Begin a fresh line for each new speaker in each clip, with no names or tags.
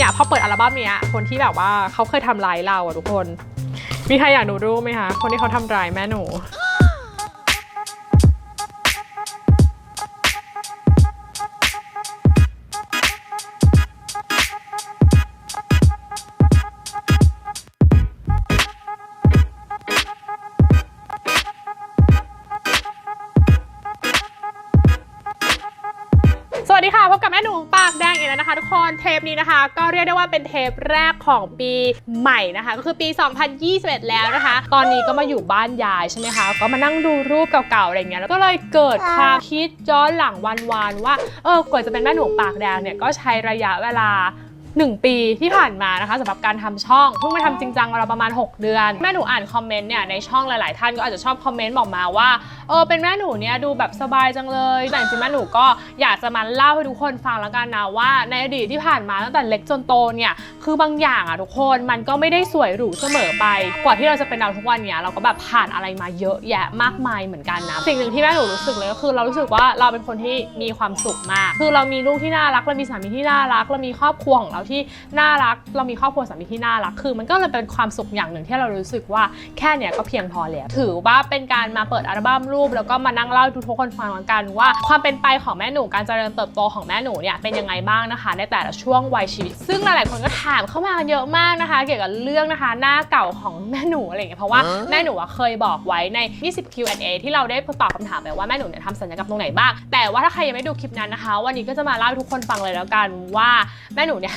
เนี่ยพอเปิดอัลบั้มเนี้ยคนที่แบบว่าเขาเคยทำร้ายเราอะทุกคน มีใครอยากดูรูปไหมคะ คนที่เขาทำร้ายแม่หนู นะคะทุกคนเทปนี้นะคะ ก็เรียกได้ว่าเป็นเทปแรกของปีใหม่นะคะ ก็คือปี 2021 แล้วนะคะ ตอนนี้ก็มาอยู่บ้านยายใช่ไหมคะ ก็มานั่งดูรูปเก่าๆ อะไรเงี้ย แล้วก็เลยเกิดความคิดย้อนหลังวันๆว่า เออกว่าจะเป็นแม่หนูปากแดงเนี่ย ก็ใช้ระยะเวลา 1 ปีที่ผ่านมานะคะสำหรับการทำช่องเพิ่งมาทำจริงจังเราประมาณ 6 เดือน แม่หนูอ่านคอมเมนต์เนี่ยในช่องหลาย ๆ ท่านก็อาจจะชอบคอมเมนต์บอกมาว่าเออเป็นแม่หนูเนี่ยดูแบบสบายจังเลยแต่จริงแม่หนูก็อยากจะมาเล่าให้ทุกคนฟังแล้วกันนะว่าในอดีตที่ผ่านมาตั้งแต่เล็กจนโตเนี่ยคือบางอย่างอะทุกคนมันก็ไม่ได้สวยหรูเสมอไป กว่าที่เราจะเป็นเราทุกวันเนี่ยเราก็แบบผ่านอะไรมาเยอะแยะมากมายเหมือนกันนะสิ่งหนึ่งที่แม่หนูรู้สึกเลยก็คือเรารู้สึกว่าเราเป็นคนที่มีความสุขมาก คือเรามีลูกที่น่ารักเรามีสามีที่น่ารักเรามีครอบครัวของเราที่น่ารัก เรามีครอบครัวสามีที่น่ารัก คือมันก็เลยเป็นความสุขอย่างหนึ่งที่เรารู้สึกว่าแค่เนี้ยก็เพียงพอแล้ว ถือว่าเป็นการมาเปิดอัลบั้มรูป แล้วก็มานั่งเล่าทุกคนฟังกันว่า ความเป็นไปของแม่หนูการเจริญเติบโตของแม่หนูเนี่ยเป็นยังไงบ้างนะคะ ในแต่ละช่วงวัยชีวิต ซึ่งหลายๆคนก็ถามเข้ามาเยอะมากนะคะ เกี่ยวกับเรื่องนะคะ หน้าเก่าของแม่หนูอะไรอย่างเงี้ยเพราะว่าแม่หนูเคยบอกไว้ใน 20 Q&A ที่เราได้ตอบคำถามไปว่าแม่หนูเนี่ยทำศัลยกรรมตรงไหนบ้าง แต่ว่าถ้าใครยังไม่ดูคลิปนั้นนะคะ วันนี้ก็จะมาเล่าให้ทุกคนฟังเลยแล้วกันว่าแม่หนูเนี่ย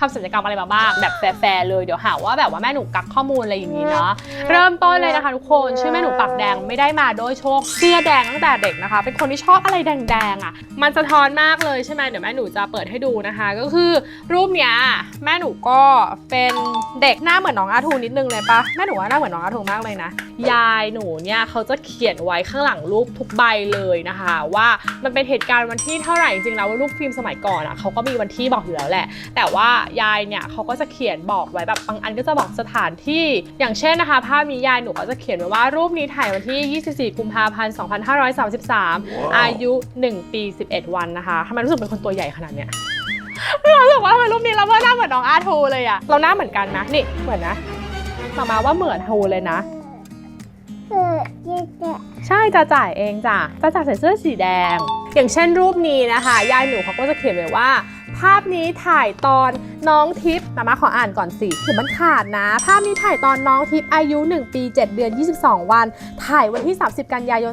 ทำศัลยกรรมอะไรมาบ้างแบบแฟร์ๆเลยเดี๋ยวหาว่าแบบว่าแม่หนูกักข้อมูลอะไรอย่างนี้เนาะเริ่มต้นเลยนะคะทุกคนชื่อแม่หนูปากแดงไม่ได้มาโดยโชคเสื้อแดงตั้งแต่เด็กนะคะ เป็นคนที่ชอบอะไรแดงๆอะ มันสะท้อนมากเลยใช่ไหมเดี๋ยวแม่หนูจะเปิดให้ดูนะคะ ก็คือรูปเนี้ยแม่หนูก็เป็นเด็กหน้าเหมือนน้องอาทูนิดนึงเลยปะแม่หนูว่าหน้าเหมือนน้องอาทูมากเลยนะยายหนูเนี่ยเขาจะเขียนไว้ข้างหลังรูปทุกใบเลยนะคะ ว่ามันเป็นเหตุการณ์วันที่เท่าไหร่จริงๆแล้วว่ารูปฟิล์มสมัยก่อนอะเขาก็มีวันที่บอกอยู่แล้วแหละ แต่ว่ายายเนี่ยเขาก็จะเขียนบอกไว้แบบบางอันก็จะบอกสถานที่ อย่างเช่นนะคะ ภาพนี้ยายหนูก็จะเขียนไว้ว่ารูปนี้ถ่ายวันที่ 24 กุมภาพันธ์ 2533 อายุ 1 ปี 11 วันนะคะทำไมรู้สึกเป็นคนตัวใหญ่ขนาดเนี้ยเรารู้สึกว่าทำไมรูปนี้เราว่าหน้าเหมือนน้องอาร์ทูเลยอะเราหน้าเหมือนกันนะนี่เหมือนนะมามาว่าเหมือนทูเลยนะ
เออเจ๊เจ๊
ใช่จะจ่ายเองจ้ะจะจ่ายใส่เสื้อสีแดง อย่างเช่นรูปนี้นะคะ ยายหนูเขาก็จะเขียนไว้ว่า ภาพนี้ถ่ายตอนน้องทิพย์มามาขออ่านก่อนสิถือมันขาดนะ ภาพนี้ถ่ายตอนน้องทิพย์อายุ 1 ปี 7 เดือน 22 วัน ถ่ายวันที่ 30 กันยายน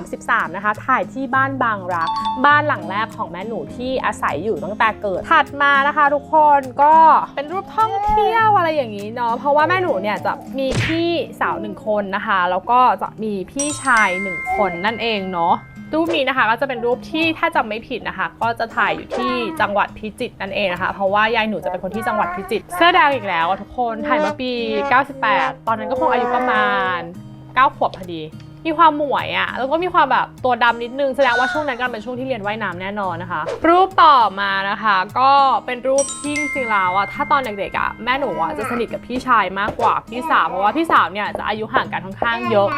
2533 นะคะ ถ่ายที่บ้านบางรัก บ้านหลังแรกของแม่หนูที่อาศัยอยู่ตั้งแต่เกิด ถัดมานะคะ ทุกคนก็เป็นรูปท่องเที่ยวอะไรอย่างนี้เนาะ เพราะว่าแม่หนูเนี่ยจะมีพี่สาวหนึ่งคนนะคะ แล้วก็จะมีพี่ชายหนึ่งคนนั่นเองเนาะ รูปนี้นะคะก็จะเป็นรูปที่ถ้าจำไม่ผิดนะคะ ก็จะถ่ายอยู่ที่จังหวัดพิจิตรนั่นเองนะคะ เพราะว่ายายหนูจะเป็นคนที่จังหวัดพิจิตรเสื้อแดงอีกแล้วทุกคนถ่ายมาปี 98 ตอนนั้นก็คงอายุประมาณ 9 ขวบพอดี มีความหมวยอะ่ะแล้วก็มีความแบบตัวดำนิดนึงแสดงว่าช่วงนั้นก็เป็นช่วงที่เรียนว่ายน้ำแน่นอนนะคะ รูปต่อมานะคะก็เป็นรูปที่จริงๆแล้วอะถ้าตอนเด็กๆอะแม่หนูอะจะสนิทกับพี่ชายมากกว่าพี่สาวเพราะว่าพี่สาวเนี่ยจะอายุห่างกันค่อนข้างเยอะ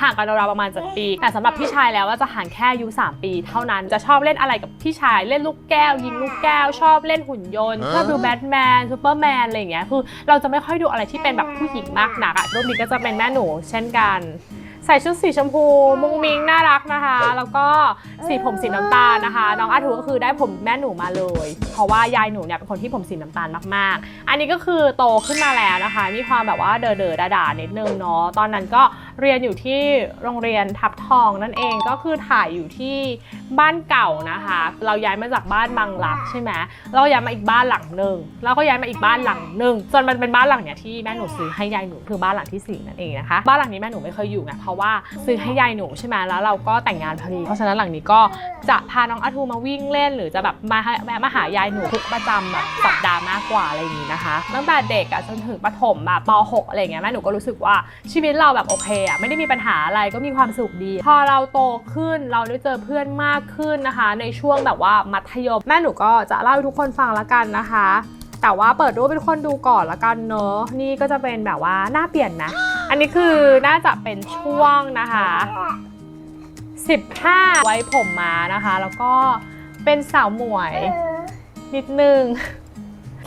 ห่างกันราวๆประมาณเจ็ดปี แต่สำหรับพี่ชายแล้วว่าจะห่างแค่อายุ3ปี เท่านั้นจะชอบเล่นอะไรกับพี่ชายเล่นลูกแก้ว ยิงลูกแก้ว ชอบเล่นหุ่นยนต์ชอบดูแบทแมนซูเปอร์แมนอะไรอย่างเงี้ยคือเราจะไม่ค่อยดูอะไรที่เป็นแบบผู้หญิงมากนักอะรูปนี้ก็จะเป็นแม่หนูเช่นกัน ใส่ชุดสีชมพู มุ้งมิ้งน่ารักนะคะ แล้วก็สีผมสีน้ำตาลนะคะ น้องอาทูก็คือได้ผมแม่หนูมาเลย เพราะว่ายายหนูเนี่ยเป็นคนที่ผมสีน้ำตาลมากๆ อันนี้ก็คือโตขึ้นมาแล้วนะคะ มีความแบบว่าเด๋อๆด่าๆนิดนึงเนาะตอนนั้นก็เรียนอยู่ที่โรงเรียนทับทองนั่นเองก็คือถ่ายอยู่ที่บ้านเก่านะคะ เราย้ายมาจากบ้านบางรักใช่ไหมเราย้ายมาอีกบ้านหลังหนึ่งแล้วก็ย้ายมาอีกบ้านหลังหนึ่งจนมันเป็นบ้านหลังเนี่ยที่แม่หนูซื้อให้ยายหนูคือบ้านหลังที่สี่นั่นเองนะคะบ้านหลังนี้แม่หนูไม่เคยอยู่ไงเพราะว่าซื้อให้ยายหนูใช่ไหมแล้วเราก็แต่งงานพอดีเพราะฉะนั้นหลังนี้ก็จะพาน้องอาทูมาวิ่งเล่น หรือจะแบบมาแวะมาหายายหนูทุกประจำแบบสัปดาห์มากกว่าอะไรอย่างนี้นะคะตั้งแต่เด็กอะจนถึงประถมแบบป .6 อะไรเงี้ยแม่หนูก็รู้สึกว่าชีวิตเราแบบโอเคอะไม่ได้มีปัญหาอะไรก็มีความสุขดี พอเราโตขึ้นเราได้เจอเพื่อนมากขึ้นนะคะ ในช่วงแบบว่ามัธยม แม่หนูก็จะเล่าให้ทุกคนฟังละกันนะคะ แต่ว่าเปิดรูปเป็นคนดูก่อนละกันเนอะนี่ก็จะเป็นแบบว่าหน้าเปลี่ยนนะ อันนี้คือน่าจะเป็นช่วงนะคะ 15 ไว้ผมมานะคะ แล้วก็เป็นสาวหมวยนิดนึง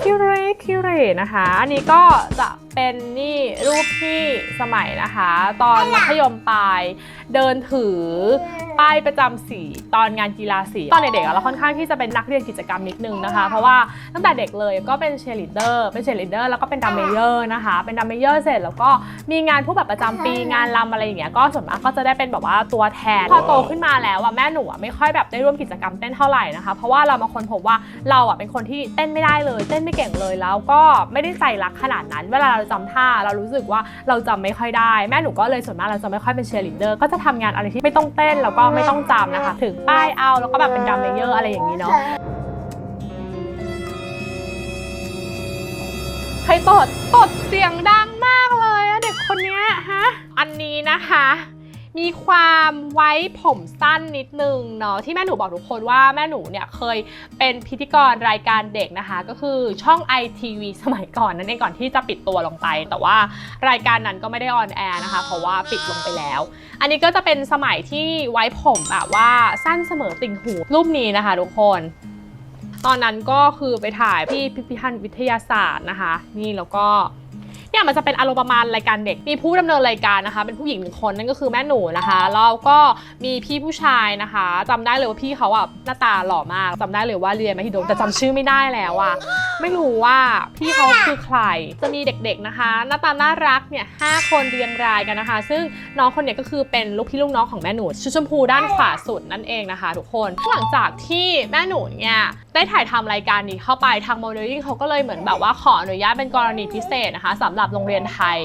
คิเรคิเรนะคะ อันนี้ก็จะ เป็นนี่รูปที่สมัยนะคะ ตอนมัธยมปลาย เดินถือป้ายประจำสีตอนงานกีฬาสี ตอนเด็กๆอะเราค่อนข้างที่จะเป็นนักเรียนกิจกรรมนิดนึงนะคะ เพราะว่าตั้งแต่เด็กเลยก็เป็นเชยร์ลีดเดอร์เป็นเชยร์ลีดเดอร์แล้วก็เป็นดัมเมเยอร์นะคะ เป็นดัมเมเยอร์เสร็จแล้วก็มีงานผู้แบบประจำปีงานรำอะไรอย่างเงี้ยก็ส่วนมากก็จะได้เป็นแบบว่าตัวแทนพอโตขึ้นมาแล้วอะแม่หนูอะไม่ค่อยแบบได้ร่วมกิจกรรมเต้นเท่าไหร่นะคะ เพราะว่าเรามาคนพบว่าเราอะเป็นคนที่เต้นไม่ได้เลย เต้นไม่เก่งเลยแล้วก็ไม่ได้ใจรักขนาดนั้น เวลาเราจำท่า เรารู้สึกว่าเราจำไม่ค่อยได้ แม่หนูก็เลยส่วนมากเราจะไม่ค่อยเป็นเชียร์ลีดเดอร์ก็จะทำงานอะไรที่ไม่ต้องเต้นแล้วก็ไม่ต้องจำนะคะถึงป้ายเอาแล้วก็แบบเป็นดัมเมเยอร์อะไรอย่างนี้เนาะใครตดตดเสียงดังมากเลยอะเด็กคนเนี้ยฮะ อันนี้นะคะ มีความไว้ผมสั้นนิดนึงเนาะที่แม่หนูบอกทุกคนว่าแม่หนูเนี่ยเคยเป็นพิธีกรรายการเด็กนะคะ ก็คือช่อง ITV สมัยก่อนนั่นเองก่อนที่จะปิดตัวลงไป แต่ว่ารายการนั้นก็ไม่ได้ออนแอร์นะคะ เพราะว่าปิดลงไปแล้ว อันนี้ก็จะเป็นสมัยที่ไว้ผมแบบว่าสั้นเสมอติ่งหูรูปนี้นะคะ ทุกคน ตอนนั้นก็คือไปถ่ายที่พิพิธภัณฑ์วิทยาศาสตร์นะคะ นี่แล้วก็ เนี่ยมันจะเป็นอารมณ์ประมาณรายการเด็ก มีผู้ดำเนินรายการนะคะ เป็นผู้หญิงหนึ่งคนนั่นก็คือแม่หนูนะคะแล้วก็มีพี่ผู้ชายนะคะจำได้เลยว่าพี่เขาอะหน้าตาหล่อมากจำได้เลยว่าเรียนมาที่โดมแต่จำชื่อไม่ได้แล้วอะไม่รู้ว่าพี่เขาคือใครจะมีเด็กๆนะคะ หน้าตาน่ารักเนี่ยห้าคนเรียงรายกันนะคะ ซึ่งน้องคนเนี้ยก็คือเป็นลูกพี่ลูกน้องของแม่หนูชุดชมพูด้านขวาสุดนั่นเองนะคะ ทุกคนหลังจากที่แม่หนูเนี่ยได้ถ่ายทำรายการนี้เข้าไปทางโมเดลลิ่งเขาก็เลยเหมือนแบบว่าขออนุญาตเป็นกรณีพิเศษนะคะสำหรับโรงเรียนไทย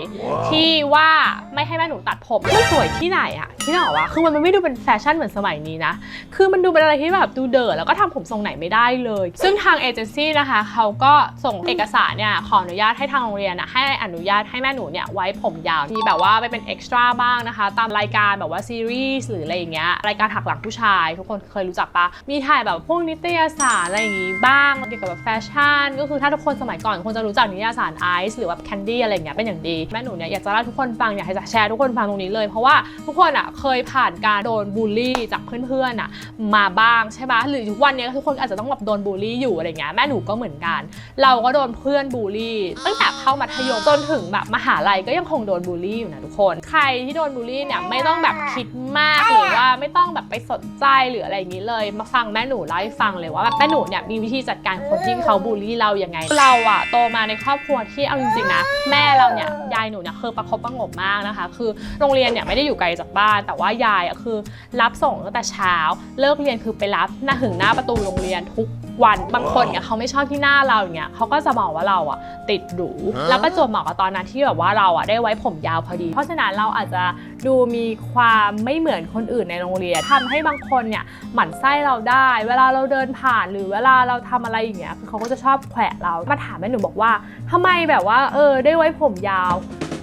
ที่ว่าไม่ให้แม่หนูตัดผมมันสวยที่ไหนอะที่หนวะคือมันไม่ดูเป็นแฟชั่นเหมือนสมัยนี้นะ คือมันดูเป็นอะไรที่แบบดูเดิร์แล้วก็ทำผมทรงไหนไม่ได้เลย ซึ่งทางเอเจนซี่นะคะเขาก็ส่งเอกสารเนี่ยขออนุญาตให้ทางโรงเรียนอะให้อนุญาตให้แม่หนูเนี่ยไว้ผมยาวมีแบบว่าไปเป็นเอ็กซ์ตร้าบ้างนะคะ ตามรายการแบบว่าซีรีส์หรืออะไรอย่างเงี้ยรายการหักหลังผู้ชาย ทุกคนเคยรู้จักปะมีถ่ายแบบพวกนิตยสารอะไรอย่างงี้บ้างเกี่ยวกับแบบแฟชั่น ก็คือถ้าทุกคนสมัยก่อนคงจะรู้จักนิตยสารไอซ์หรือว่าแคนดี้อะไรอย่างเงี้ยเป็นอย่างดีแม่หนูเนี่ยอยากจะเล่าให้ทุกคนฟังอยากให้จะแชร์ทุกคนฟังตรงนี้เลยเพราะว่าทุกคนอะเคยผ่านการโดนบูลลี่จากเพื่อนๆอะมาบ้างใช่ปะหรือทุกวันนี้ทุกคนอาจจะต้องแบบโดนบูลลี่อยู่อะไรเงี้ยแม่หนูก็เหมือนกัน เราก็โดนเพื่อนบูลลี่ ตั้งแต่เข้ามัธยมจนถึงแบบมหาลัยก็ยังคงโดนบูลลี่อยู่นะทุกคน ใครที่โดนบูลลี่เนี่ยไม่ต้องแบบคิดมากหรือว่าไม่ต้องแบบไปสนใจหรืออะไรอย่างนี้เลย มาฟังแม่หนูเล่าให้ฟังเลยว่าแบบแม่หนูเนี่ยมีวิธีจัดการคนที่เขาบูลลี่เรายังไง เราอะโตมาในครอบครัวที่เอาจริงๆนะแม่เราเนี่ยยายหนูเนี่ยคือประคบประงมมากนะคะ คือโรงเรียนเนี่ยไม่ได้อยู่ไกลจากบ้านแต่ว่ายายอะคือรับส่งตั้งแต่เช้า เลิกเรียนคือไปรับหน้าถึงหน้าประตูโรงเรียนทุกวันบางคนเนี่ยเขาไม่ชอบที่หน้าเราอย่างเงี้ยเขาก็จะบอกว่าเราอะติดหรูแล้วประจวบเหมาะกับตอนนั้นที่แบบว่าเราอะได้ไว้ผมยาวพอดี เพราะฉะนั้นเราอาจจะดูมีความไม่เหมือนคนอื่นในโรงเรียนทำให้บางคนเนี่ยหมั่นไส้เราได้ เวลาเราเดินผ่านหรือเวลาเราทำอะไรอย่างเงี้ยคือเขาก็จะชอบแขวะเรามาถามแม่หนูบอกว่าทำไมแบบว่า เออ ได้ไว้ผมยาว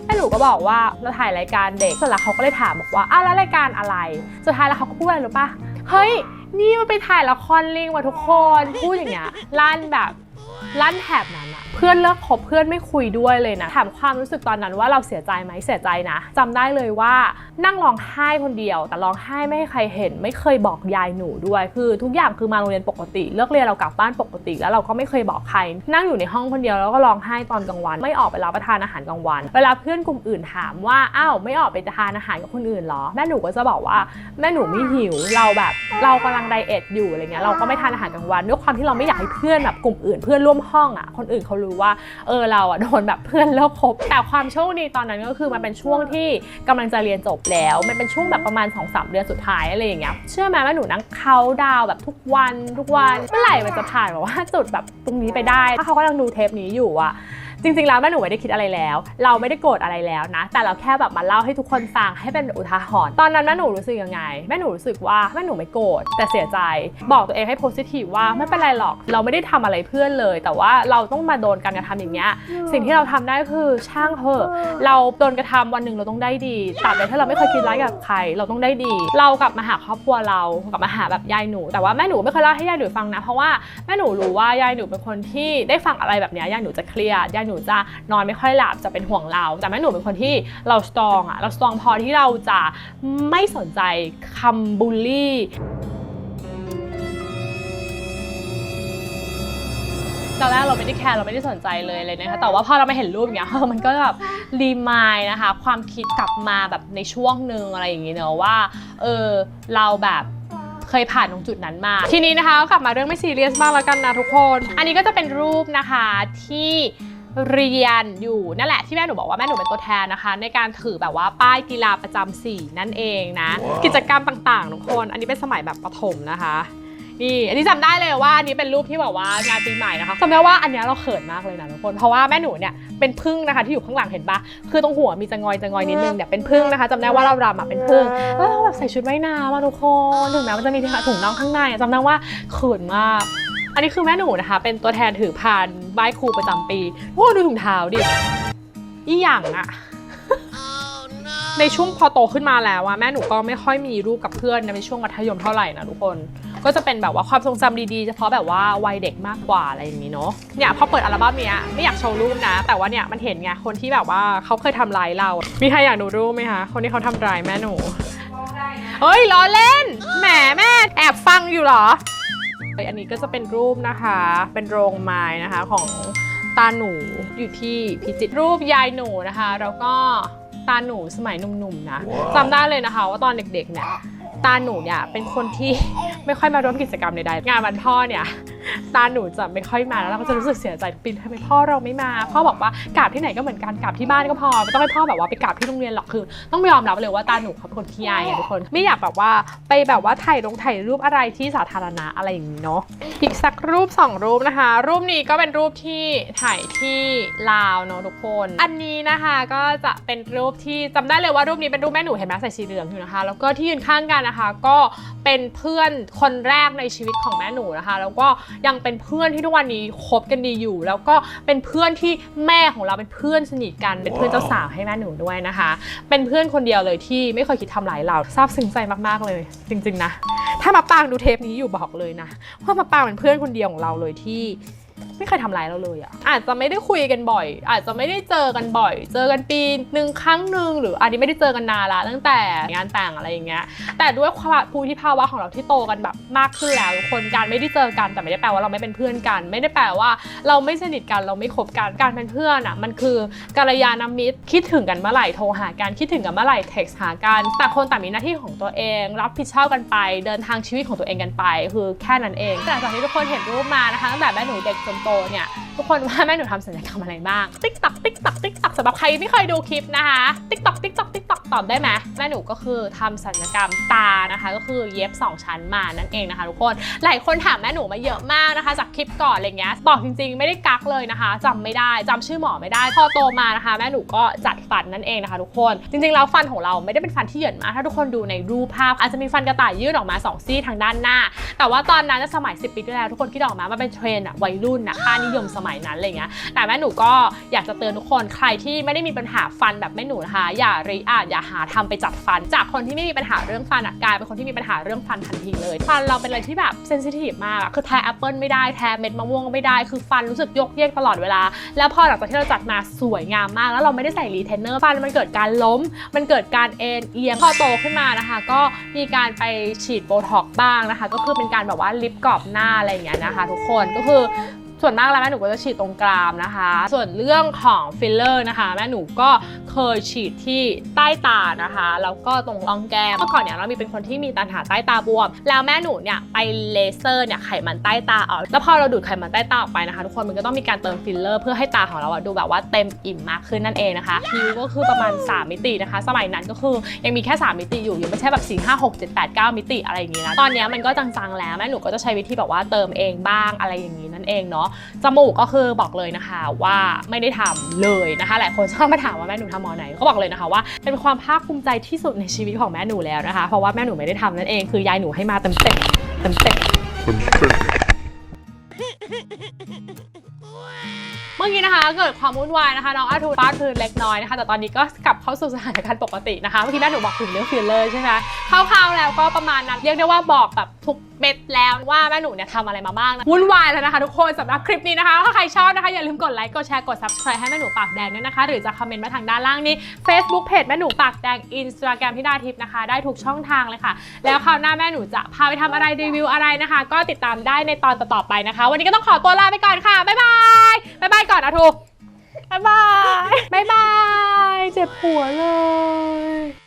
แล้วหนูก็บอกว่าเราถ่ายรายการเด็กเสร็จแล้วเขาก็เลยถามบอกว่าอ้าวแล้วรายการอะไร สุดท้ายแล้วเขาก็พูดอะไรรู้ปะเฮ้ย นี่มันไปถ่ายละครลิงว่ะทุกคนพูดอย่างเงี้ยลั่นแบบลั่นแถบนั้นอะ เพื่อนเลิกคบเพื่อนไม่คุยด้วยเลยนะ ถามความรู้สึกตอนนั้นว่าเราเสียใจไหมเสียใจนะจำได้เลยว่านั่งร้องไห้คนเดียว แต่ร้องไห้ไม่ให้ใครเห็น ไม่เคยบอกยายหนูด้วย คือทุกอย่างคือมาโรงเรียนปกติ เลิกเรียนเรากลับบ้านปกติ แล้วเราก็ไม่เคยบอกใคร นั่งอยู่ในห้องคนเดียวแล้วก็ร้องไห้ตอนกลางวัน ไม่ออกไปรับประทานอาหารกลางวัน เวลาเพื่อนกลุ่มอื่นถามว่าอ้าวไม่ออกไปทานอาหารกับคนอื่นเหรอแม่หนูก็จะบอกว่าแม่หนูไม่หิวเราแบบเรากำลังไดเอทอยู่อะไรเงี้ยเราก็ไม่ทานอาหารกลางวันด้วยความที่เราไม่อยากให้เพื่อนแบบกลุ่มอื่นเพื่อนร่วมห้องอะคนอื่นเขารู้ว่าเออเราอะโดนแบบเพื่อนเลิกคบแต่ความโชคดีตอนนั้นก็คือมันเป็นช่วงที่กำลังจะเรียนจบแล้ว มันเป็นช่วงแบบประมาณ2อสเดือนสุดท้ายอะไรอย่างเงี้ยเชื่อไหมว่าหนูนั่งเขาดาวแบบทุกวันทุกวันเมื่อไหร่มันจะผ่านแบบว่าจุดแบบตรงนี้ไปได้ ถ้าเขากำลังดูเทปนี้อยู่อะ จริงๆแล้วแม่หนูไม่ได้คิดอะไรแล้ว เราไม่ได้โกรธอะไรแล้วนะ แต่เราแค่แบบมาเล่าให้ทุกคนฟังให้เป็นอุทาหรณ์ตอนนั้นแม่หนูรู้สึกยังไงแม่หนูรู้สึกว่าแม่หนูไม่โกรธแต่เสียใจ บอกตัวเองให้โพสิทีฟว่าไม่เป็นไรหรอก เราไม่ได้ทำอะไรเพื่อนเลย แต่ว่าเราต้องมาโดนการกระทำอย่างเงี้ยสิ่งที่เราทำได้คือช่างเถอะเราโดนกระทำวันหนึ่งเราต้องได้ดีตราบใดถ้าเราไม่เคยคิดร้ายกับใคร เราต้องได้ดี เรากลับมาหาครอบครัวเรากลับมาหาแบบยายหนู แต่ว่าแม่หนูไม่เคยเล่าให้ยายหนูฟังนะเพราะว่าแม่หนูรู้ว่ายายหนูเป็นคนที่ได้ฟังอะไรแบบเนี้ยยายหนูจะเครียดยายหนูจะนอนไม่ค่อยหลับจะเป็นห่วงเรา แต่แม่หนูเป็นคนที่เราสตรองอะเราสตรองพอที่เราจะไม่สนใจคำบูลลี่ตอนแรกเราไม่ได้แคร์เราไม่ได้สนใจเลยเลยนะคะแต่ว่าพอเรามาเห็นรูปอย่างเงี้ยมันก็แบบรีมายนะคะ ความคิดกลับมาแบบในช่วงหนึ่งอะไรอย่างเงี้เนอะว่าเออเราแบบเคยผ่านตรงจุดนั้นมา ทีนี้นะคะก็กลับมาเรื่องไม่ซีเรียสมากแล้วกันนะทุกคน อันนี้ก็จะเป็นรูปนะคะที่ เรียนอยู่นั่นแหละที่แม่หนูบอกว่าแม่หนูเป็นตัวแทนนะคะ ในการถือแบบว่าป้ายกีฬาประจำสี่นั่นเองนะกิจกรรมต่างๆทุกคน อันนี้เป็นสมัยแบบประถมนะคะ นี่อันนี้จำได้เลยว่าอันนี้เป็นรูปที่แบบว่างานปีใหม่นะคะจำได้ว่าอันเนี้ยเราเขินมากเลยนะทุกคนเพราะว่าแม่หนูเนี่ยเป็นพึ่งนะคะที่อยู่ข้างหลังเห็นปะคือตรงหัวมีจะงอยจะงอยนิดนึงเนี่ยเป็นพึ่งนะคะจำได้ว่าเรารำอะเป็นพึ่ง แล้วเราแบบใส่ชุดว่ายน้ำอะทุกคนถึงแม้มันจะมีถุงน่องข้างในอะจำได้ว่าเขินมาก อันนี้คือแม่หนูนะคะ เป็นตัวแทนถือพานไหว้ครูประจำปีโอ้ดูถุงเท้าดิอีหยังอะในช่วงพอโตขึ้นมาแล้วอะแม่หนูก็ไม่ค่อยมีรูปกับเพื่อนในช่วงมัธยมเท่าไหร่นะทุกคน ก็จะเป็นแบบว่าความทรงจำดีๆ เฉพาะแบบว่าวัยเด็กมากกว่าอะไรอย่างนี้เนาะเนี่ยพอเปิดอัลบั้มเนี้ยไม่อยากโชว์รูปนะ แต่ว่าเนี่ยมันเห็นไงคนที่แบบว่าเขาเคยทำร้ายเรา มีใครอยากดูรูปไหมคะคนที่เขาทำร้ายแม่หนูเฮ้ยล้อเล่นแหมแม่แอบฟังอยู่เหรอ อันนี้ก็จะเป็นรูปนะคะ เป็นโรงไม้นะคะของตาหนูอยู่ที่พิจิตรรูปยายหนูนะคะ แล้วก็ตาหนูสมัยหนุ่มๆนะจำได้เลยนะคะว่าตอนเด็กๆเนี่ยตาหนูเนี่ยเป็นคนที่ไม่ค่อยมาร่วมกิจกรรมใดๆงานวันพ่อเนี่ย ตาหนูจะไม่ค่อยมาแล้วเราก็จะรู้สึกเสียใจปีนทำไมพ่อเราไม่มา พ่อบอกว่ากราบที่ไหนก็เหมือนกันกราบที่บ้านก็พอไม่ต้องให้พ่อแบบว่าไปกราบที่โรงเรียนหรอกคือ ต้องยอมรับเลยว่าตาหนูเขาเป็นคนขี้อายอะทุกคนไม่อยากแบบว่าไปแบบว่าถ่ายลงถ่ายรูปอะไรที่สาธารณะอะไรอย่างนี้เนาะอีกสักรูปสองรูปนะคะ รูปนี้ก็เป็นรูปที่ถ่ายที่ลาวเนาะทุกคน อันนี้นะคะก็จะเป็นรูปที่จำได้เลยว่ารูปนี้เป็นรูปแม่หนูเห็นไหมใส่สีเหลืองอยู่นะคะ แล้วก็ที่ยืนข้างกันนะคะ ก็เป็นเพื่อนคนแรกในชีวิตของแม่หนูนะคะ แล้วก็ยังเป็นเพื่อนที่ทุกวันนี้คบกันดีอยู่ แล้วก็เป็นเพื่อนที่แม่ของเราเป็นเพื่อนสนิทกัน เป็นเพื่อนเจ้าสาวให้แม่หนูด้วยนะคะ เป็นเพื่อนคนเดียวเลยที่ไม่เคยคิดทำร้ายเราซาบซึ้งใจมากๆเลย จริง ๆ นะ ถ้ามาปางดูเทปนี้อยู่บอกเลยนะว่ามาปางเป็นเพื่อนคนเดียวของเราเลยที่ ไม่เคยทำร้ายเราเลยอะอาจจะไม่ได้คุยกันบ่อย อาจจะไม่ได้เจอกันบ่อย เจอกันปีหนึ่งครั้งหนึ่งหรืออันนี้ไม่ได้เจอกันนานละตั้งแต่งานแต่งอะไรอย่างเงี้ยแต่ด้วยความภูมิภาวะของเราที่โตกันแบบมากขึ้นแล้วทุกคนการไม่ได้เจอกันแต่ไม่ได้แปลว่าเราไม่เป็นเพื่อนกัน ไม่ได้แปลว่าเราไม่สนิทกันเราไม่คบกันการเป็นเพื่อนอะมันคือกัลยาณมิตรคิดถึงกันเมื่อไหร่โทรหากันคิดถึงกันเมื่อไหร่เท็กซ์หากันแต่คนต่างมีหน้าที่ของตัวเอง รับผิดชอบกันไป เดินทางชีวิตของตัวเองกันไป คือแค่นั้นเองแต่จากที่ทุกคนเห็นรูปมานะคะตั้งแต่แม่หนูเด็กจนโตเนี่ย ทุกคนว่าแม่หนูทำศัลยกรรมอะไรบ้าง ติ๊กตักติ๊กตักติ๊กตักสำหรับใครไม่เคยดูคลิปนะคะติ๊กตักติ๊กตักติ๊กตักตอบได้ไหมแม่หนูก็คือทำศัลยกรรมตานะคะ ก็คือเย็บ 2 ชั้นมานั่นเองนะคะ ทุกคนหลายคนถามแม่หนูมาเยอะมากนะคะ จากคลิปก่อนอะไรเงี้ยบอกจริง ๆ ไม่ได้กักเลยนะคะจำไม่ได้จำชื่อหมอไม่ได้พอโตมานะคะ แม่หนูก็จัดฟันนั่นเองนะคะ ทุกคนจริงๆแล้วฟันของเราไม่ได้เป็นฟันที่เหยินมากถ้าทุกคนดูในรูปภาพอาจจะมีฟันกระต่ายยื่นออกมาสองซี่ทางด้านหน้า แต่ว่าตอนนั้นสมัย 10 ปีที่แล้วทุกคนคิดออกมามันเป็นเทรนด์อะวัยรุ่นอะค่านิยมสมัยนั้นอะไรเงี้ยแต่แม่หนูก็อยากจะเตือนทุกคนใครที่ไม่ได้มีปัญหาฟันแบบแม่หนูนะคะอย่าริอาอย่าหาทำไปจัดฟัน จากคนที่ไม่มีปัญหาเรื่องฟันอะกลายเป็นคนที่มีปัญหาเรื่องฟันทันทีเลยฟันเราเป็นอะไรที่แบบเซนซิทีฟมากคือแทะแอปเปิลไม่ได้แทะเม็ดมะม่วงก็ไม่ได้คือฟันรู้สึกยกเยกตลอดเวลา แล้วพอหลังจากที่เราจัดมาสวยงามมาก แล้วเราไม่ได้ใส่รีเทนเนอร์ฟันมันเกิดการล้ม มันเกิดการเอ็นเอียงพอโตขึ้นมานะคะ ก็มีการไปฉีดโบท็อกบ้างนะคะ ก็คือเป็นการแบบว่าลิปกรอบหน้าอะไรอย่างเงี้ยนะคะ ทุกคนก็คือ ส่วนมากแล้วแม่หนูก็จะฉีดตรงกรามนะคะ ส่วนเรื่องของฟิลเลอร์นะคะ แม่หนูก็เคยฉีดที่ใต้ตานะคะแล้วก็ตรงร่องแก้มเมื่อก่อนเนี่ยเรามีเป็นคนที่มีปัญหาใต้ตาบวม แล้วแม่หนูเนี่ยไปเลเซอร์เนี่ยไขมันใต้ตาออกแล้วพอเราดูดไขมันใต้ตาออกไปนะคะ ทุกคนมันก็ต้องมีการเติมฟิลเลอร์เพื่อให้ตาของเราอะดูแบบว่าเต็มอิ่มมากขึ้นนั่นเองนะคะคิ้วก็คือประมาณ 3 มิตินะคะ สมัยนั้นก็คือยังมีแค่ 3 มิติอยู่ยังไม่ใช่แบบ4 5 6 7 8 9 มิติอะไรอย่างนี้นะตอนเนี้ยมันก็จางๆแล้วแม่หนูก็จะใช้วิธีแบบว่าเติมเองบ้างอะไรอย่างนี้นั่นเองเนาะจมูกก็คือบอกเลยนะคะว่าไม่ได้ทำเลยนะคะ หลายคนชอบมาถามว่าแม่หนูทำหมอไหนก็บอกเลยนะคะว่าเป็นความภาคภูมิใจที่สุดในชีวิตของแม่หนูแล้วนะคะ เพราะว่าแม่หนูไม่ได้ทำนั่นเองคือยายหนูให้มาเต็มเต็มเต็มเต็มเมื่อกี้นะคะเกิดความวุ่นวายนะคะน้องอาทูฟาดพื้นเล็กน้อยนะคะแต่ตอนนี้ก็กลับเข้าสู่สถานการณ์ปกตินะคะเมื่อกี้แม่หนูบอกถึงเรื่องฟิลเลอร์ใช่ไหมคร่าวๆแล้วก็ประมาณนั้นเรียกได้ว่าบอกแบบทุก เม็ดแล้วว่าแม่หนูเนี่ยทำอะไรมาบ้างนะวุ่นวายแล้วนะคะทุกคนสำหรับคลิปนี้นะคะถ้าใครชอบนะคะอย่าลืมกดไลค์กดแชร์กด subscribe ให้แม่หนูปากแดงด้วยนะคะ หรือจะคอมเมนต์มาทางด้านล่างนี้ Facebook เพจแม่หนูปากแดง Instagram พี่ดาทิพย์นะคะ ได้ทุกช่องทางเลยค่ะ แล้วคราวหน้าแม่หนูจะพาไปทำอะไรรีวิวอะไรนะคะ ก็ติดตามได้ในตอนต่อๆไปนะคะ วันนี้ก็ต้องขอตัวลาไปก่อนค่ะบ๊ายบายบ๊ายบายก่อนอะทูบ๊ายบายบ๊ายบายเจ็บหัวเลย